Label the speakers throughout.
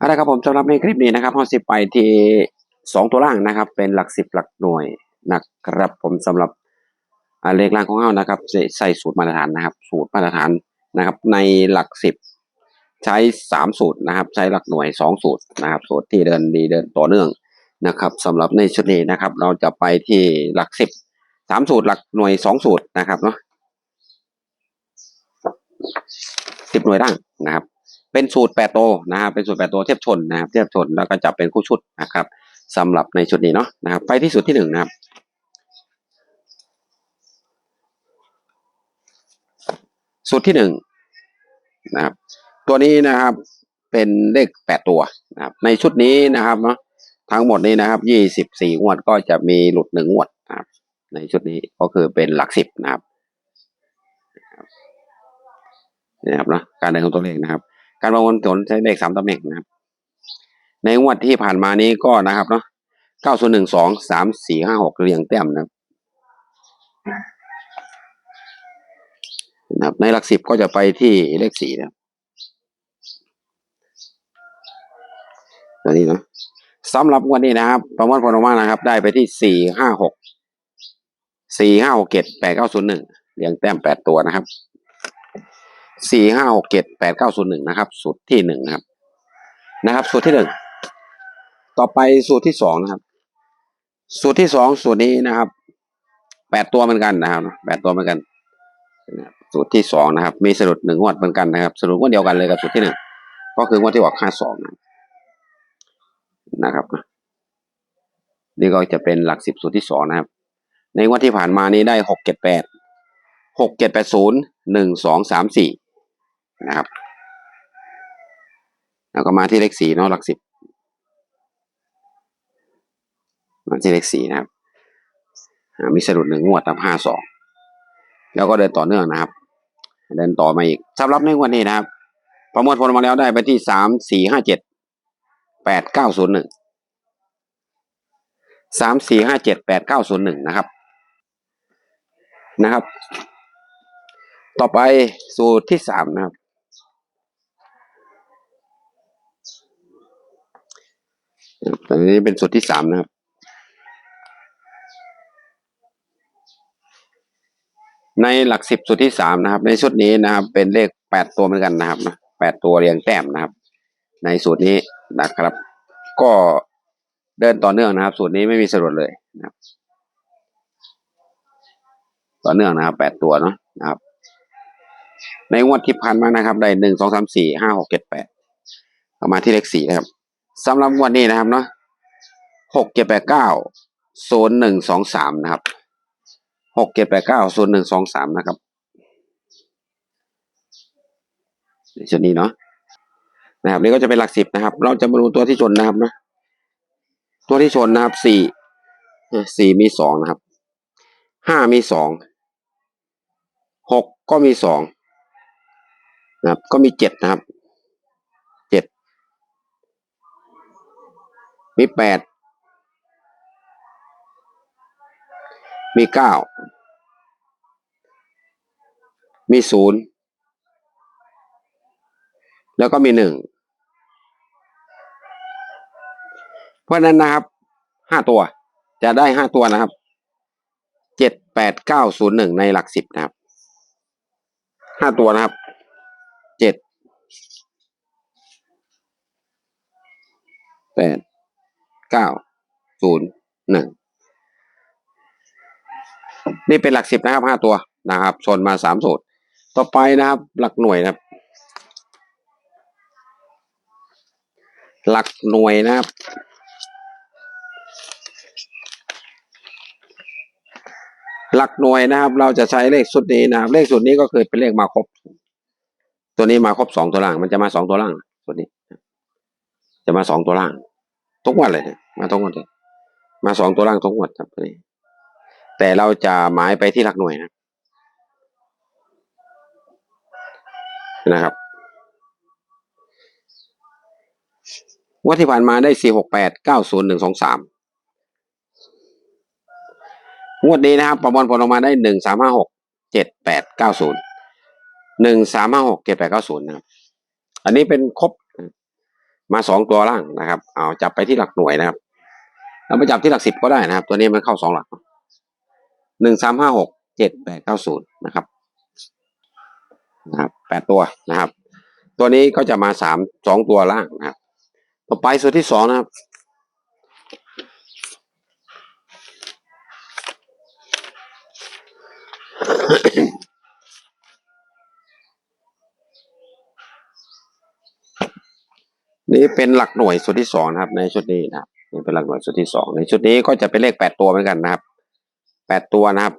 Speaker 1: เอาละครับผมสำหรับในคลิปนี้นะครับเราสิไปที่สองตัวล่างนะครับ เป็นหลักสิบหลักหน่วยนะครับผมสำหรับเลขล่างของเรานะครับใส่สูตรมาตรฐานนะครับ สูตรมาตรฐานนะครับ ในหลักสิบใช้สามสูตรนะครับ ใช้หลักหน่วยสองสูตรนะครับ สูตรที่เดินดีเดินต่อเนื่องนะครับสำหรับในชุดนี้นะครับ เราจะไปที่หลักสิบสามสูตรหลักหน่วยสองสูตรนะครับเนาะสิบหน่วยล่างนะครับ เป็นสูตรแปดโตวนะครับเป็นสูตรแปดโตวเทียบชนนะครับ เทียบชนแล้วก็จะเป็นคู่ชุดนะครับสำหรับในชุดนี้เนาะนะครับ ไปที่สูตรที่หนึ่งนะครับสูตรที่หนึ่งนะครับ ตัวนี้นะครับเป็นเลขแปดตัวนะครับ ในชุดนี้นะครับเนาะทั้งหมดนี้นะครับยี่สิบสี่งวดก็จะมีหลุดหนึ่งงวดนะครับ ในชุดนี้ก็คือเป็นหลักสิบนะครับนี่นะครับเนาะการเดินของตัวเลขนะครับ การประมวลผลใช้เลขสามตำแหน่งนะครับ ในงวดที่ผ่านมานี้ก็นะครับเนาะเก้าส่วนหนึ่งสองสามสี่ห้าหกเรียงแต้มนะครับนะครับ ในหลักสิบก็จะไปที่เลขสี่นะครับตัวนี้นะสำหรับวันนี้นะครับ ประมวลผลออกมานะครับ ได้ไปที่สี่ห้าหกสี่ห้าหกเจ็ดแปดเก้าศูนย์หนึ่งเรียงแต้มแปดตัวนะครับ สี่ห้าหกเจ็ดแปดเก้าศูนย์หนึ่งนะครับ สูตรที่หนึ่งนะครับ นะครับ สูตรที่หนึ่งต่อไปสูตรที่สองนะครับ สูตรที่สองสูตรนี้นะครับแปดตัวเหมือนกันนะครับแปดตัวเหมือนกันสูตรที่สองนะครับ มีสรุปหนึ่งงวดเหมือนกันนะครับ สรุปงวดเดียวกันเลยกับสูตรที่หนึ่งก็คืองวดที่ออกห้าสองนะครับ นี่ก็จะเป็นหลักสิบสูตรที่สองนะครับ ในงวดที่ผ่านมานี้ได้หกเจ็ดแปดหกเจ็ดแปดศูนย์หนึ่งสองสามสี่ นะครับ แล้วก็มาที่เลขสี่เนาะหลักสิบมาที่เลขสี่นะครับ มีสรุปหนึ่งงวดตับห้าสองแล้วก็เดินต่อเนื่องนะครับ เดินต่อมาอีกสำหรับในงวดนี้นะครับ ประมวลผลมาแล้วได้ไปที่สามสี่ห้าเจ็ดแปดเก้าศูนย์หนึ่งสามสี่ห้าเจ็ดแปดเก้าศูนย์หนึ่งนะครับ นะครับ ต่อไปสูตรที่สามนะครับ ตอนนี้เป็นสูตรที่สามนะครับ ในหลักสิบสูตรที่สามนะครับ ในชุดนี้นะครับ เป็นเลขแปดตัวเหมือนกันนะครับนะแปดตัวเรียงแต้มนะครับ ในสูตรนี้นะครับ ก็เดินต่อเนื่องนะครับ สูตรนี้ไม่มีสรุปเลยนะครับ ต่อเนื่องนะครับแปดตัวเนาะนะครับ ในงวดที่ผ่านมานะครับ ได้หนึ่งสองสามสี่ห้าหกเจ็ดแปดเอามาที่เลขสี่นะครับ สำหรับงวดนี้นะครับเนาะหกเจ็ดแปดเก้าศูนย์หนึ่งสองสามนะครับหกเจ็ดแปดเก้าศูนย์หนึ่งสองสามนะครับในชุดนี้เนาะนะครับนี่ก็จะเป็นหลักสิบนะครับ เราจะมาดูตัวที่ชนนะครับเนาะตัวที่ชนนะครับสี่สี่มีสองนะครับห้ามีสองหกก็มีสองนะครับ ก็มีเจ็ดนะครับเจ็ด มีแปดมีเก้ามีศูนย์แล้วก็มีหนึ่งเพราะนั้นนะครับห้าตัวจะได้ห้าตัวนะครับเจ็ดแปดเก้าศูนย์หนึ่งในหลักสิบนะครับห้าตัวนะครับเจ็ดแปด เก้าศูนย์หนึ่งนี่เป็นหลักสิบนะครับห้าตัวนะครับชนมาสามสูตร ต่อไปนะครับ หลักหน่วยนะครับ หลักหน่วยนะครับ หลักหน่วยนะครับ เราจะใช้เลขสุดนี้นะครับ เลขสุดนี้ก็คือเป็นเลขมาครบ ตัวนี้มาครบสองตัวล่าง มันจะมาสองตัวล่างตัวนี้ จะมาสองตัวล่าง ทุกวันเลยนะมาทุกวันเลยมาสองตัวล่างทุกวันครับนี้แต่เราจะหมายไปที่หลักหน่วยนะนะครับงวดที่ผ่านมาได้สี่หกแปดเก้าศูนย์หนึ่งสองสามงวดนี้นะครับ ประมวลผลออกมาได้หนึ่งสามห้าหกเจ็ดแปดเก้าศูนย์หนึ่งสามห้าหกเจ็ดแปดเก้าศูนย์นะครับ อันนี้เป็นครบ มาสองตัวล่างนะครับ เอาจับไปที่หลักหน่วยนะครับเราไปจับที่หลักสิบก็ได้นะครับ ตัวนี้มันเข้าสองหลักหนึ่งสามห้าหกเจ็ดแปดเก้าศูนย์นะครับนะครับแปดตัวนะครับ ตัวนี้ก็จะมาสามสองตัวล่างนะครับ ต่อไปส่วนที่สองนะครับ นี่เป็นหลักหน่วยส่วนที่สองนะครับ ในชุดนี้นะครับนี่เป็นหลักหน่วยส่วนที่สองในชุดนี้ก็จะเป็นเลขแปดตัวเหมือนกันนะครับแปดตัวนะครับ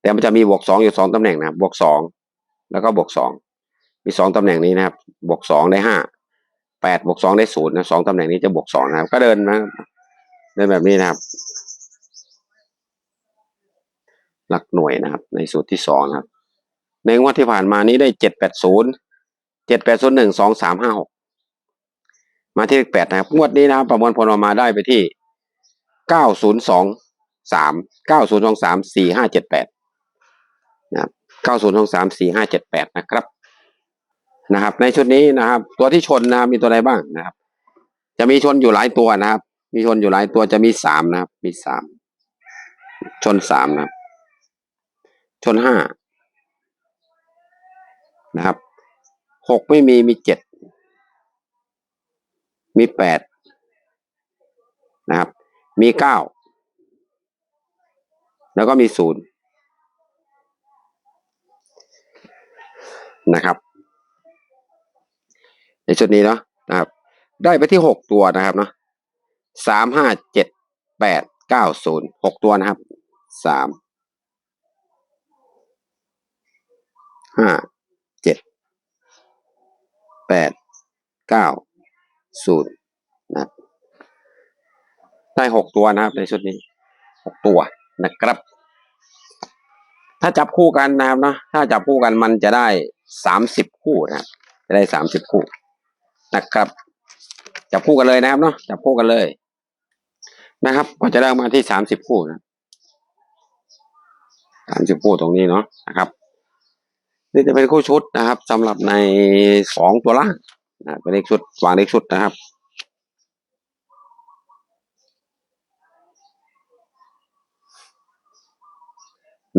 Speaker 1: แต่มันจะมีบวกสองอยู่สองตำแหน่งนะครับบวกสองแล้วก็บวกสองมีสองตำแหน่งนี้นะครับ บวกสองได้ห้าแปดบวกสองได้ศูนย์นะสองตำแหน่งนี้จะบวกสองนะครับ ก็เดินนะเดินแบบนี้นะครับ หลักหน่วยนะครับ ในสูตรที่สองครับ ในงวดที่ผ่านมานี้ได้เจ็ดแปดศูนย์เจ็ดแปดศูนย์หนึ่งสองสามห้าหก มาที่เลขแปดนะครับงวดนี้นะครับประมวลผลออกมาได้ไปที่เก้าศูนย์สองสามเก้าศูนย์สองสามสี่ห้าเจ็ดแปดนะครับเก้าศูนย์สองสามสี่ห้าเจ็ดแปดนะครับนะครับ ในชุดนี้นะครับ ตัวที่ชนนะมีตัวอะไรบ้างนะครับ จะมีชนอยู่หลายตัวนะครับ มีชนอยู่หลายตัวจะมีสามนะครับ มีสามชนสามนะครับ ชนห้านะครับหกไม่มีมีเจ็ด มีแปดนะครับ มีเก้าแล้วก็มีศูนย์นะครับ ในชุดนี้เนาะนะครับ ได้ไปที่หกตัวนะครับเนาะสามห้าเจ็ดแปดเก้าศูนย์หกตัวนะครับสามห้าเจ็ดแปดเก้า ศูนย์นะครับได้หกตัวนะครับในชุดนี้หกตัวนะครับ ถ้าจับคู่กันนะครับเนาะถ้าจับคู่กันมันจะได้สามสิบคู่นะครับจะได้สามสิบคู่นะครับ จับคู่กันเลยนะครับเนาะจับคู่กันเลย นะครับ ก็จะได้มาที่สามสิบคู่นะสามสิบคู่ตรงนี้เนาะนะครับ นี่จะเป็นคู่ชุดนะครับสำหรับในสองตัวล่าง เป็นเลขชุดวางเลขชุดนะครับ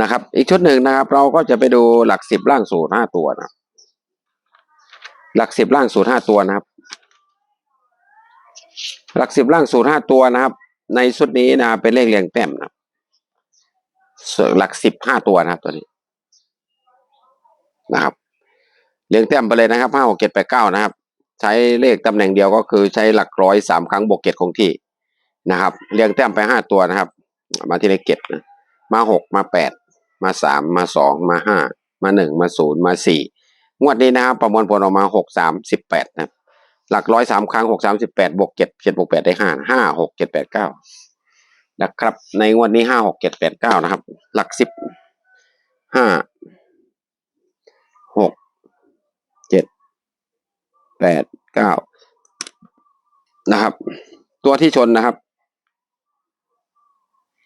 Speaker 1: นะครับ อีกชุดหนึ่งนะครับ เราก็จะไปดูหลักสิบล่างสูตรห้าตัวนะหลักสิบล่างสูตรห้าตัวนะครับ หลักสิบล่างสูตรห้าตัวนะครับ ในชุดนี้นะเป็นเลขเรียงแต้มนะหลักสิบห้าตัวนะครับตัวนี้นะครับ เรียงแต้มไปเลยนะครับห้าหกเจ็ดแปดเก้านะครับ ใช้เลขตำแหน่งเดียวก็คือใช้หลักร้อยสามครั้งบวกเจ็ดคงที่นะครับ เรียงแต้มไปห้าตัวนะครับ มาที่เลขเจ็ดนะมาหกมาแปดมาสามมาสองมาห้ามาหนึ่งมาศูนย์มาสี่งวดนี้นะครับประมวลผลออกมาหกสามสิบแปดนะครับหลักร้อยสามครั้งหกสามสิบแปดบวกเจ็ดเจ็ดบวกแปดได้ห้าห้าหกเจ็ดแปดเก้านะครับ ในงวดนี้ห้าหกเจ็ดแปดเก้านะครับ หลักสิบห้าหกเจ็ด แปดเก้านะครับ ตัวที่ชนนะครับ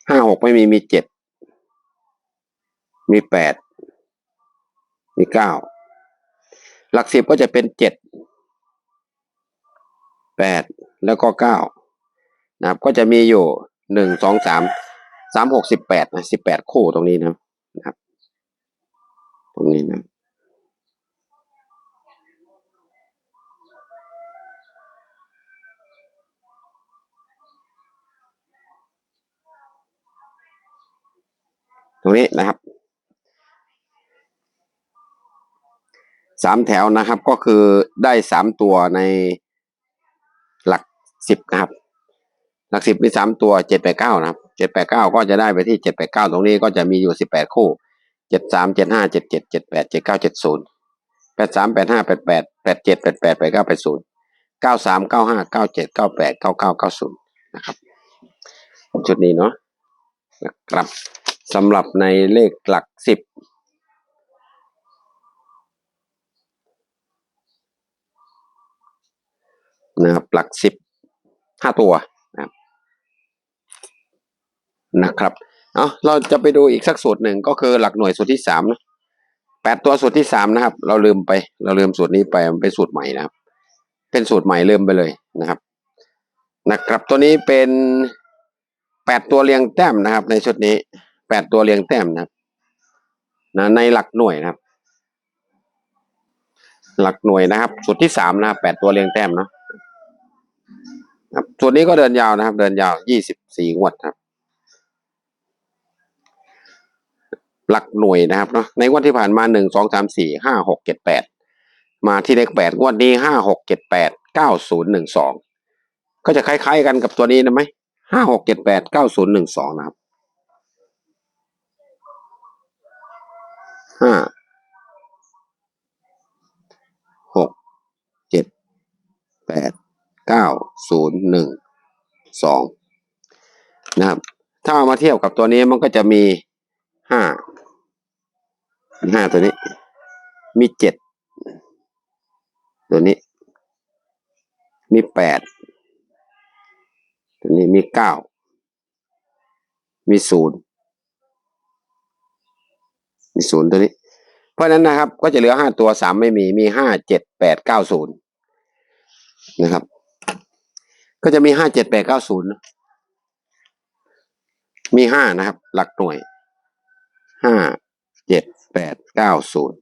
Speaker 1: ห้าหกไม่มีมีเจ็ดมีแปดมีเก้าหลักสิบก็จะเป็นเจ็ดแปดแล้วก็เก้านะครับ ก็จะมีอยู่หนึ่งสองสามสามหกสิบแปดนะสิบแปดคู่ตรงนี้นะนะครับ ตรงนี้นะ ตรงนี้นะครับสามแถวนะครับก็คือได้สามตัวในหลักสิบนะครับ หลักสิบมีสามตัวเจ็ดแปดเก้านะครับเจ็ดแปดเก้าก็จะได้ไปที่เจ็ดแปดเก้าตรงนี้ก็จะมีอยู่สิบแปดคู่เจ็ดสามเจ็ดห้าเจ็ดเจ็ดเจ็ดแปดเจ็ดเก้าเจ็ดศูนย์แปดสามแปดห้าแปดแปดแปดเจ็ดแปดแปดแปดเก้าแปดศูนย์เก้าสามเก้าห้าเก้าเจ็ดเก้าแปดเก้าเก้าเก้าศูนย์นะครับชุดนี้เนาะนะครับ สำหรับในเลขหลักสิบนะครับหลักสิบห้าตัวนะครับนะครับเอาเราจะไปดูอีกสักสูตรหนึ่งก็คือหลักหน่วยสูตรที่สามนะแปดตัวสูตรที่สามนะครับ เราลืมไป เราลืมสูตรนี้ไปมันเป็นสูตรใหม่นะครับ เป็นสูตรใหม่เริ่มไปเลยนะครับ นะครับตัวนี้เป็นแปดตัวเรียงแต้มนะครับในชุดนี้ แปดตัวเรียงแต้มนะนะในหลักหน่วยนะครับ หลักหน่วยนะครับสูตรที่สามนะแปดตัวเรียงแต้มเนาะครับส่วนนี้ก็เดินยาวนะครับ เดินยาวยี่สิบสี่งวดครับ หลักหน่วยนะครับเนาะในงวดที่ผ่านมาหนึ่งสองสามสี่ห้าหกเจ็ดแปดมาที่เลขแปดงวดนี้ห้าหกเจ็ดแปดเก้าศูนย์หนึ่งสองก็จะคล้ายๆกันกับตัวนี้นะไหมห้าหกเจ็ดแปดเก้าศูนย์หนึ่งสองนะครับ ห้าหกเจ็ดแปดเก้าศูนย์หนึ่งสองนะครับ ถ้าเอามาเทียบกับตัวนี้มันก็จะมีห้าห้าตัวนี้ มีเจ็ดตัวนี้ มีแปดตัวนี้มีเก้ามีศูนย์ มีศูนย์ตัวนี้ เพราะฉะนั้นนะครับ ก็จะเหลือห้าตัวสามไม่มีมีห้าเจ็ดแปดเก้าศูนย์นะครับ ก็จะมีห้าเจ็ดแปดเก้าศูนย์มีห้านะครับ หลักหน่วยห้าเจ็ดแปดเก้าศูนย์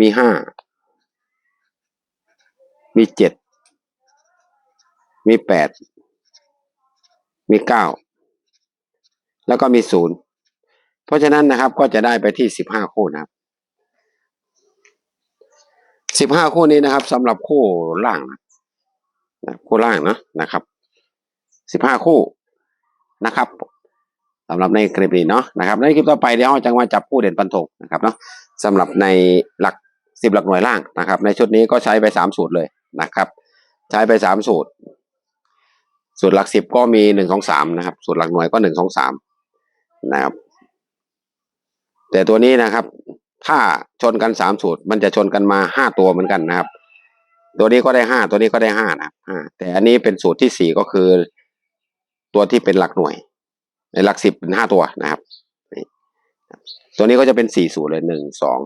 Speaker 1: มีห้ามีเจ็ดมีแปดมีเก้าแล้วก็มีศูนย์ เพราะฉะนั้นนะครับก็จะได้ไปที่สิบห้าคู่นะครับสิบห้าคู่นี้นะครับสำหรับคู่ล่างนะคู่ล่างเนอะนะครับสิบห้าคู่นะครับสำหรับในคลิปนี้เนาะนะครับในคลิปต่อไปเดี๋ยวเราจะมาจับคู่เด่นปันธงนะครับเนาะสำหรับในหลักสิบหลักหน่วยล่างนะครับ ในชุดนี้ก็ใช้ไปสามสูตรเลยนะครับ ใช้ไปสามสูตร สูตรหลักสิบก็มีหนึ่งสองสามนะครับ สูตรหลักหน่วยก็หนึ่งสองสามนะครับ แต่ตัวนี้นะครับ ถ้าชนกันสามสูตร มันจะชนกันมาห้าตัวเหมือนกันนะครับ ตัวนี้ก็ได้ห้าตัวนี้ก็ได้ห้านะครับห้าแต่อันนี้เป็นสูตรที่สี่ก็คือ ตัวที่เป็นหลักหน่วย ในหลักสิบเป็นห้าตัวนะครับ ตัวนี้ก็จะเป็นสี่สูตรเลยหนึ่งสอง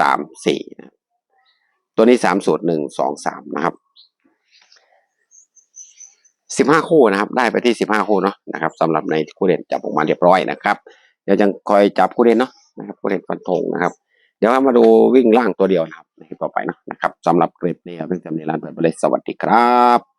Speaker 1: สามสี่ตัวนี้สามสูตรหนึ่งสองสามนะครับสิบห้าคู่นะครับ ได้ไปที่สิบห้าคู่เนาะนะครับสำหรับในคู่เด่นจับออกมาเรียบร้อยนะครับ เดี๋ยวยังคอยจับคู่เด่นเนาะ นะครับเกรดฟันธงนะครับ เดี๋ยวเรามาดูวิ่งล่างตัวเดียวนะครับในคลิปต่อไปนะนะครับสำหรับคลิปนี้ครับเพื่องจำในร้านเปิดบริษัทสวัสดีครับ